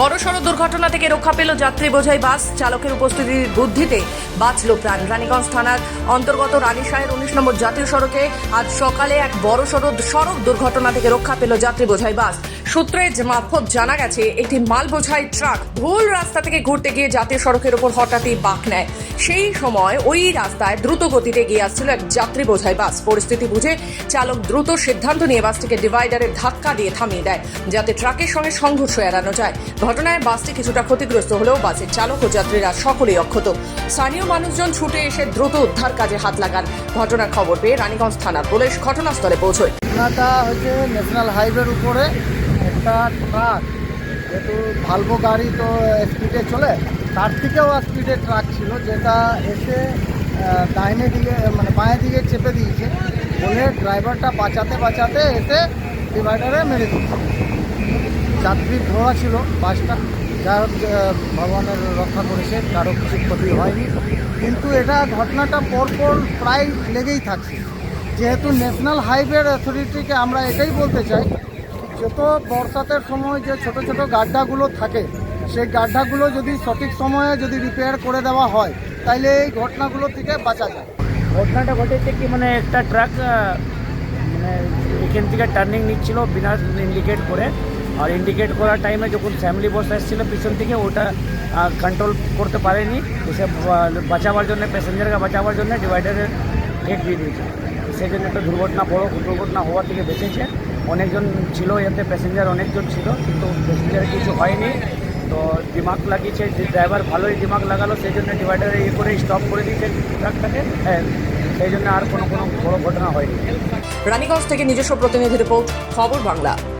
বড় সড়ক দুর্ঘটনা থেকে রক্ষা পেল যাত্রী বোঝাই বাস। চালকের উপস্থিতির বুদ্ধিতে বাঁচল প্রাণ। রানীগঞ্জ থানার অন্তর্গত রানীশাহের উনিশ নম্বর জাতীয় সড়কে আজ সকালে এক বড় সড়ক সড়ক দুর্ঘটনা থেকে রক্ষা পেল যাত্রী বোঝাই বাস। সূত্রে মারফত জানা গেছে একটি মাল বোঝাই ট্রাক ভুল রাস্তা থেকে ঘুরতে গিয়ে জাতীয় সড়কের উপর হঠাৎই বাঁক নেয়। সেই সময় ওই রাস্তায় দ্রুত গতিতে গিয়ে আসছিল এক যাত্রী বোঝাই বাস। পরিস্থিতি বুঝে চালক দ্রুত সিদ্ধান্ত নিয়ে বাসটিকে ডিভাইডারে ধাক্কা দিয়ে থামিয়ে দেয়, যাতে ট্রাকের সঙ্গে সংঘর্ষ এড়ানো যায়। ঘটনায় বাসটি কিছুটা ক্ষতিগ্রস্ত হলেও বাসের চালক ও যাত্রীরা সকলেই অক্ষত। স্থানীয় মানুষজন ছুটে এসে দ্রুত উদ্ধার কাজে হাত লাগান। ঘটনার খবর পেয়ে রানীগঞ্জ থানার পুলিশ ঘটনাস্থলে পৌঁছয়। ঘটনাটা হচ্ছে ন্যাশনাল হাইওয়ের উপরে একটা ট্রাক, যেহেতু ভালভো গাড়ি তো স্পিডে চলে তার থেকেও স্পিডে ট্রাক ছিল, যেটা এসে ডাইনে দিকে মানে বাঁয়ের দিকে চেপে দিয়েছে, বলে ড্রাইভারটা বাঁচাতে বাঁচাতে এসে ডিভাইডারে মেরে দিয়েছে। যাত্রী ধরা ছিল, বাসটা যা হোক ভগবানের রক্ষা করেছে, কারও কিছু ক্ষতি হয়নি। কিন্তু এটা ঘটনাটা পরপর প্রায় লেগেই থাকছে। যেহেতু ন্যাশনাল হাইওয়ের অথরিটিকে আমরা এটাই বলতে চাই, যত বর্ষাতের সময় যে ছোট ছোট গাড্ডাগুলো থাকে সেই গাড্ডাগুলো যদি সঠিক সময়ে যদি রিপেয়ার করে দেওয়া হয়, তাইলে এই ঘটনাগুলো থেকে বাঁচা যায়। ঘটনাটা ঘটেছে কি মানে একটা ট্রাক মানে এখান থেকে টার্নিং নিচ্ছিল বিনা ইন্ডিকেট করে। আর ইন্ডিকেট করার টাইমে যখন ফ্যামিলি বস এসেছিল পিছন থেকে, ওটা কন্ট্রোল করতে পারেনি। এসে বা- বাঁচাবার জন্য প্যাসেঞ্জারকে বাঁচাবার জন্য ডিভাইডারে গেট দিয়ে দিয়েছে। সেই জন্য একটা দুর্ঘটনা বড়, দুর্ঘটনা হওয়ার থেকে বেঁচেছে। অনেকজন ছিল, এতে প্যাসেঞ্জার অনেকজন ছিল, কিন্তু প্যাসেঞ্জারের কিছু হয়নি। তো ডিমাক লাগিয়েছে, যে ড্রাইভার ভালোই দিমাগ লাগালো, সেই জন্য ডিভাইডারে ইয়ে করে স্টপ করে দিয়েছে ট্রাকটাকে হ্যাঁ সেই জন্য আর কোনো কোনো বড় ঘটনা হয়নি। রানীগঞ্জ থেকে নিজস্ব প্রতিনিধি রিপোর্ট খবর বাংলা।